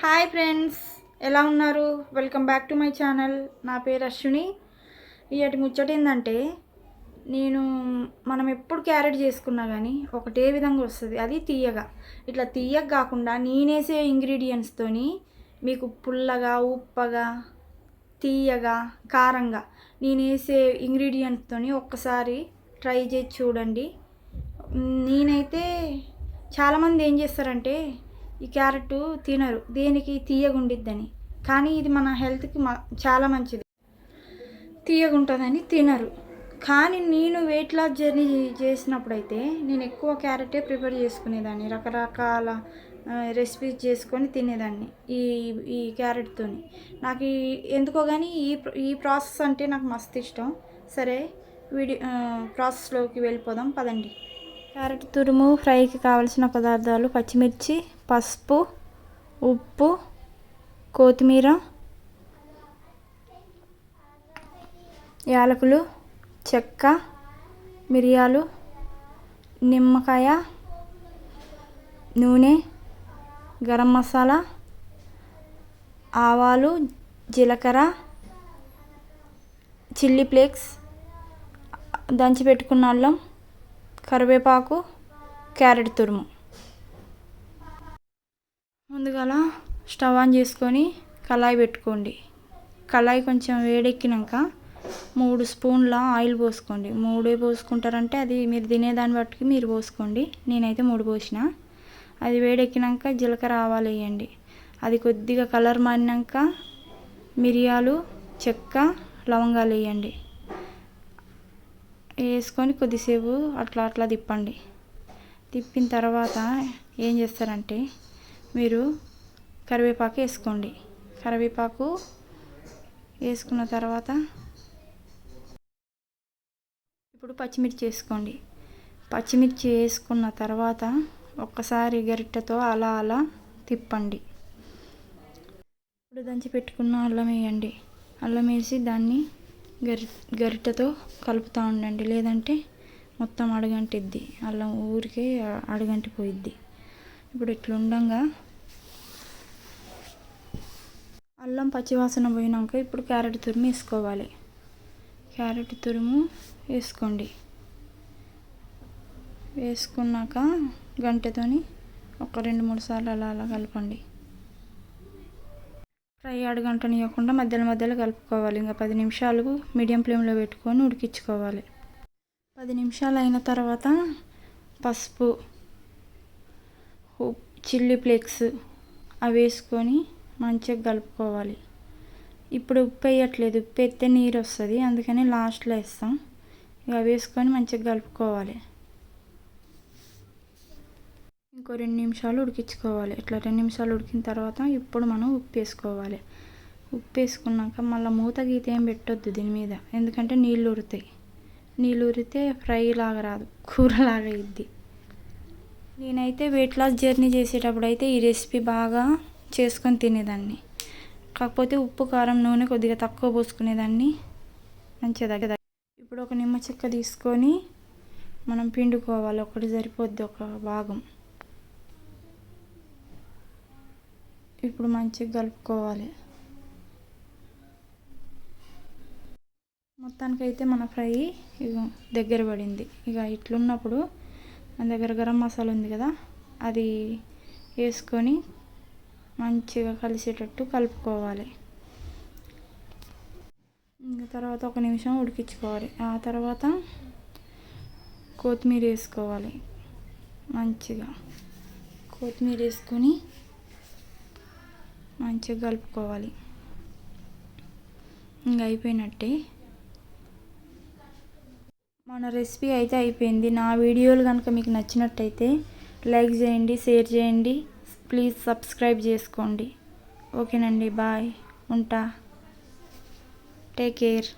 Hi friends ఎలా ఉన్నారు? Welcome back to my channel. నా పేరు అశ్విని. ఇయటి ముచ్చట ఏంటంటే నేను మనం ఎప్పుడు క్యారెట్ చేసుకున్నా కానీ ఒకటే విధంగా వస్తుంది. అది తీయగా. ఇట్లా తీయగా కాకుండా నేనేసే ఇంగ్రీడియంట్స్తోని మీకు పుల్లగా ఉప్పగా తీయగా కారంగా నేనేసే ఇంగ్రీడియంట్స్తోని ఒక్కసారి ట్రై చేసి చూడండి. నేనైతే చాలామంది ఏం చేస్తారంటే ఈ క్యారెట్ తినరు. దేనికి? తీయగుండిద్దని. కానీ ఇది మన హెల్త్కి మ చాలా మంచిది. తీయగుంటుందని తినరు. కానీ నేను వెయిట్ లాస్ జర్నీ చేసినప్పుడైతే నేను ఎక్కువ క్యారెటే ప్రిపేర్ చేసుకునేదాన్ని. రకరకాల రెసిపీస్ చేసుకొని తినేదాన్ని ఈ ఈ క్యారెట్తో నాకు ఈ ఎందుకో కానీ ఈ ఈ ప్రాసెస్ అంటే నాకు మస్తు ఇష్టం. సరే వీడియో ప్రాసెస్లోకి వెళ్ళిపోదాం. పదండి. క్యారెట్ తురుము ఫ్రైకి కావలసిన పదార్థాలు పచ్చిమిర్చి పసుపు ఉప్పు కొత్తిమీర యాలకులు చెక్క మిరియాలు నిమ్మకాయ నూనె గరం మసాలా ఆవాలు జీలకర్ర చిల్లీ ఫ్లేక్స్ దంచి పెట్టుకున్న అల్లం కరివేపాకు క్యారెట్ తురుము. ముందుగా స్టవ్ ఆన్ చేసుకొని కళాయి పెట్టుకోండి. కళాయి కొంచెం వేడెక్కినాక మూడు స్పూన్ల ఆయిల్ పోసుకోండి. మూడే పోసుకుంటారంటే అది మీరు తినేదాన్ని బట్టి మీరు పోసుకోండి. నేనైతే మూడు పోసిన. అది వేడెక్కినాక జీలకర్ర ఆవాలు వేయండి. అది కొద్దిగా కలర్ మారినాక మిరియాలు చెక్క లవంగాలు వేయండి. వేసుకొని కొద్దిసేపు అట్లా అట్లా తిప్పండి. తిప్పిన తర్వాత ఏం చేస్తారంటే మీరు కరివేపాకు వేసుకోండి. కరివేపాకు వేసుకున్న తర్వాత ఇప్పుడు పచ్చిమిర్చి వేసుకోండి. పచ్చిమిర్చి వేసుకున్న తర్వాత ఒక్కసారి గరిటెతో అలా అలా తిప్పండి. ఇప్పుడు దంచి పెట్టుకున్న అల్లం వేయండి. అల్లం వేసి దాన్ని గరి గరిటెతో కలుపుతూ ఉండండి. లేదంటే మొత్తం అడగంటిద్ది. అల్లం ఊరికే అడగంటిపోయిద్ది. ఇప్పుడు ఇట్లుండగా అల్లం పచ్చివాసన పోయినాక ఇప్పుడు క్యారెట్ తురుము వేసుకోవాలి. క్యారెట్ తురుము వేసుకోండి. వేసుకున్నాక గంటతోని ఒక రెండు మూడు సార్లు అలా అలా కలపండి. ఫ్రై అడగంటనియకుండా మధ్యలో మధ్యలో కలుపుకోవాలి. ఇంకా పది నిమిషాలు మీడియం ఫ్లేమ్లో పెట్టుకొని ఉడికించుకోవాలి. పది నిమిషాలు అయిన తర్వాత పసుపు చిల్లీ ఫ్లేక్స్ అవి వేసుకొని మంచిగా కలుపుకోవాలి. ఇప్పుడు ఉప్పు వేయట్లేదు. ఉప్పు వేస్తే నీరు వస్తుంది అందుకని లాస్ట్లో వేస్తాం. ఇక వేసుకొని మంచిగా కలుపుకోవాలి. ఇంకో రెండు నిమిషాలు ఉడికించుకోవాలి. ఇట్లా రెండు నిమిషాలు ఉడికిన తర్వాత ఇప్పుడు మనం ఉప్పు వేసుకోవాలి. ఉప్పు వేసుకున్నాక మళ్ళీ మూత గీత ఏం పెట్టొద్దు దీని మీద. ఎందుకంటే నీళ్ళు ఉరుతాయి. నీళ్ళు ఉరితే ఫ్రై లాగా రాదు. కూరలాగా ఇద్ది నేనైతే వెయిట్ లాస్ జర్నీ చేసేటప్పుడు అయితే ఈ రెసిపీ బాగా చేసుకొని తినేదాన్ని. కాకపోతే ఉప్పు కారం నూనె కొద్దిగా తక్కువ పోసుకునేదాన్ని. మంచిగా దగ్గర ఇప్పుడు ఒక నిమ్మ చెక్క తీసుకొని మనం పిండుకోవాలి. ఒకటి సరిపోద్ది ఒక భాగం. ఇప్పుడు మంచిగా కలుపుకోవాలి. మొత్తానికైతే మన ఫ్రై దగ్గర పడింది. ఇక ఇట్లున్నప్పుడు మన దగ్గర గరం మసాలా ఉంది కదా అది వేసుకొని మంచిగా కలిసేటట్టు కలుపుకోవాలి. ఇంకా తర్వాత ఒక నిమిషం ఉడికించుకోవాలి. ఆ తర్వాత కొత్తిమీర వేసుకోవాలి. మంచిగా కొత్తిమీర వేసుకొని మంచిగా కలుపుకోవాలి. ఇంకా అయిపోయినట్టే. మన రెసిపీ అయితే అయిపోయింది. నా వీడియోలు కనుక మీకు నచ్చినట్టయితే లైక్ చేయండి షేర్ చేయండి ప్లీజ్ సబ్స్క్రైబ్ చేసుకోండి. ఓకేనండి బాయ్. ఉంటా. Take care.